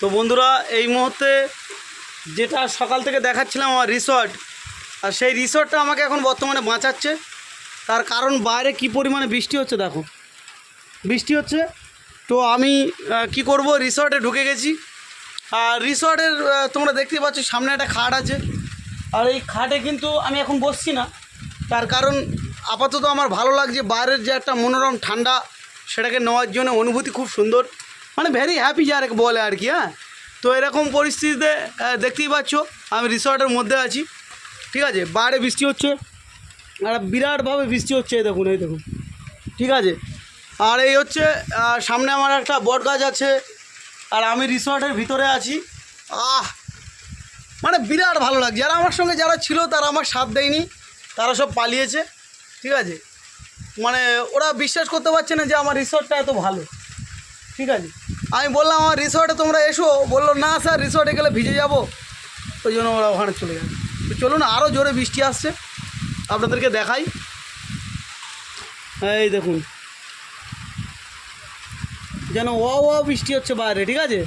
তো বন্ধুরা, এই মুহূর্তে যেটা সকাল থেকে দেখাচ্ছিলাম আমার রিসর্ট আর সেই রিসর্টটা আমাকে এখন বর্তমানে বাঁচাচ্ছে। তার কারণ বাইরে কি পরিমাণে বৃষ্টি হচ্ছে দেখো। বৃষ্টি হচ্ছে, তো আমি কি করব? রিসর্টে ঢুকে গেছি। আর রিসর্টের তোমরা দেখতে পাচ্ছ সামনে একটা খাট আছে। আর এই খাটে কিন্তু আমি এখন বসছি না। তার কারণ আপাতত আমার ভালো লাগছে বাইরের যে একটা মনোরম ঠান্ডা, সেটাকে নেওয়ার জন্য অনুভূতি খুব সুন্দর। মানে ভেরি হ্যাপি যার বলে আর কি হ্যাঁ? তো এরকম পরিস্থিতিতে দেখতেই পাচ্ছ, আমি রিসর্টের মধ্যে আছি, ঠিক আছে? বাইরে বৃষ্টি হচ্ছে, আর বিরাটভাবে বৃষ্টি হচ্ছে, এই দেখুন এই দেখুন, ঠিক আছে? আর এই হচ্ছে সামনে আমার একটা বট গাছ আছে, আর আমি রিসর্টের ভিতরে আছি, আহ! মানে বিরাট ভালো লাগছে আর আমার সঙ্গে যারা ছিল, তারা আমার সাথ দেয়নি, তারা সব পালিয়েছে, ঠিক আছে? মানে ওরা বিশ্বাস করতে পারছে না যে আমার রিসর্টটা এত ভালো। ঠিক আছে। আমি বললাম, আমার রিসর্টে তোমরা এসো। বলল, না স্যার রিসর্টে গেলে ভিজে যাব। ওই জন্য ওরা ওখানে চলে যাবে তো চলুন আরও জোরে বৃষ্টি আসছে। আপনাদেরকে দেখাই। এই দেখুন। যেন ও ও বৃষ্টি হচ্ছে বাইরে, ঠিক আছে?